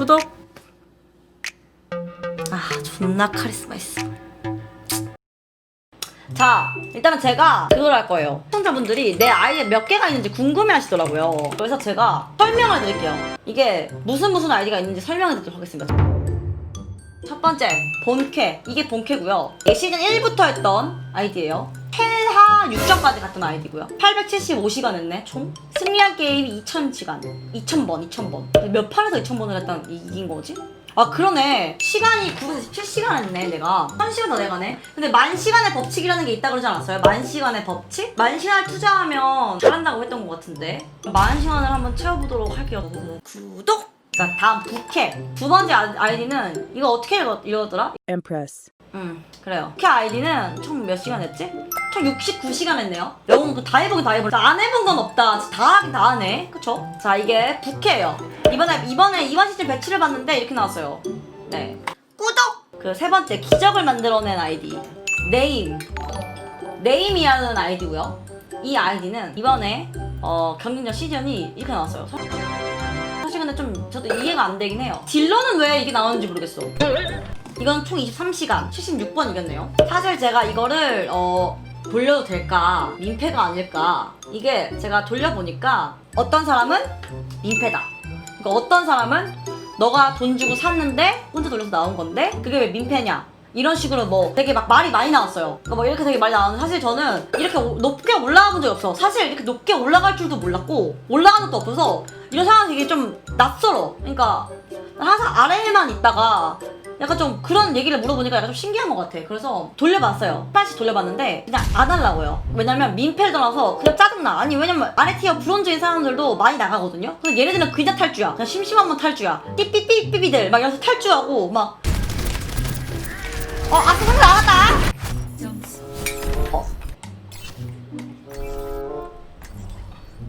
구독. 아, 존나 카리스마 있어. 자, 일단은 제가 그걸 할 거예요. 시청자분들이 내 아이디 몇 개가 있는지 궁금해 하시더라고요. 그래서 제가 설명을 드릴게요. 이게 무슨 무슨 아이디가 있는지 설명해 드리도록 하겠습니다. 첫 번째, 본캐. 이게 본캐고요. 시즌 1부터 했던 아이디예요. 텔하 6점까지 갔던 아이디고요. 875시간 했네, 총. 승리한 게임이 2000시간. 2000번, 2000번. 몇 판에서 2000번을 했던 이- 이긴 거지? 아, 그러네. 시간이 917시간 했네, 내가. 1000시간 더 내가네. 근데 만 시간의 법칙이라는 게 있다 그러지 않았어요? 만 시간의 법칙? 만 시간을 투자하면 잘한다고 했던 것 같은데. 만 시간을 한번 채워보도록 할게요. 구독! 자, 다음 부캐. 두 번째 아- 아이디는 이거 어떻게 읽었, 읽었 더라? Empress. 음, 그래요. 부캐 아이디는 총 몇 시간 했지? 총 69시간 했네요. 영웅 그다 해보긴 다 해보긴. 안 해본 건 없다. 다 하긴 다 하네. 그쵸? 자, 이게 부캐예요. 이번에, 이번에 이번 시즌 배치를 봤는데 이렇게 나왔어요. 네. 구독! 그세 번째, 기적을 만들어낸 아이디. 네임. 네임이라는 아이디고요. 이 아이디는 이번에 어, 경기전 시즌이 이렇게 나왔어요. 사- 사실 근데 좀 저도 이해가 안 되긴 해요. 딜러는 왜 이게 나오는지 모르겠어. 이건 총 23시간 76번 이겼네요. 사실 제가 이거를 어 돌려도 될까 민폐가 아닐까 이게 제가 돌려보니까 어떤 사람은 민폐다. 그러니까 어떤 사람은 너가 돈 주고 샀는데 혼자 돌려서 나온 건데 그게 왜 민폐냐? 이런 식으로 뭐 되게 막 말이 많이 나왔어요. 그러니까 뭐 이렇게 되게 많이 나왔는데 사실 저는 이렇게 오- 높게 올라가 본 적이 없어. 사실 이렇게 높게 올라갈 줄도 몰랐고 올라간 적도 없어서 이런 상황이 되게 좀 낯설어. 그러니까 항상 아래에만 있다가 약간 좀 그런 얘기를 물어보니까 약간 좀 신기한 것 같아. 그래서 돌려봤어요. 한 번씩 돌려봤는데 그냥 안 하려고요. 왜냐면 민폐를 떠나서 그냥 짜증나. 아니 왜냐면 아래 티어 브론즈인 사람들도 많이 나가거든요. 그래서 얘네들은 그냥 탈주야. 그냥 심심하면 탈주야. 삐삐삐삐비들 막 이러면서 탈주하고 막 어, 아까 상대 나갔다! 어.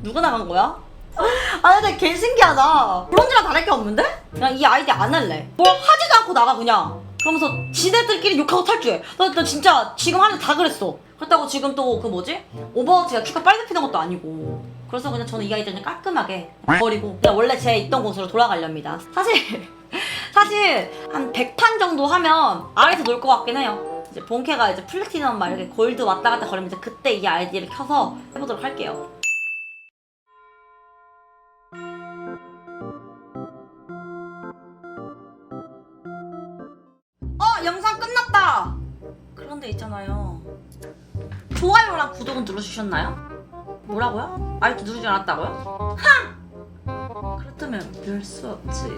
누가 나간 거야? 아, 근데 개 신기하다. 브론즈랑 다를 게 없는데? 그냥 이 아이디 안 할래. 뭐 하지도 않고 나가, 그냥. 그러면서 지네들끼리 욕하고 탈주해. 나, 나 진짜 지금 하는 다 그랬어. 그렇다고 지금 또 그 뭐지? 오버워치가 추가 빨리 피는 것도 아니고. 그래서 그냥 저는 이 아이디 그냥 깔끔하게 버리고 그냥 원래 제 있던 곳으로 돌아가렵니다. 사실 사실 한 100판 정도 하면 아래에서 놀 것 같긴 해요. 이제 본캐가 이제 플래티넘 막 이렇게 골드 왔다 갔다 거리면 이제 그때 이 아이디를 켜서 해보도록 할게요. 데 있잖아요. 좋아요랑 구독은 눌러주셨나요? 뭐라고요? 아직도 누르지 않았다고요? 하! 그렇다면 별 수 없지.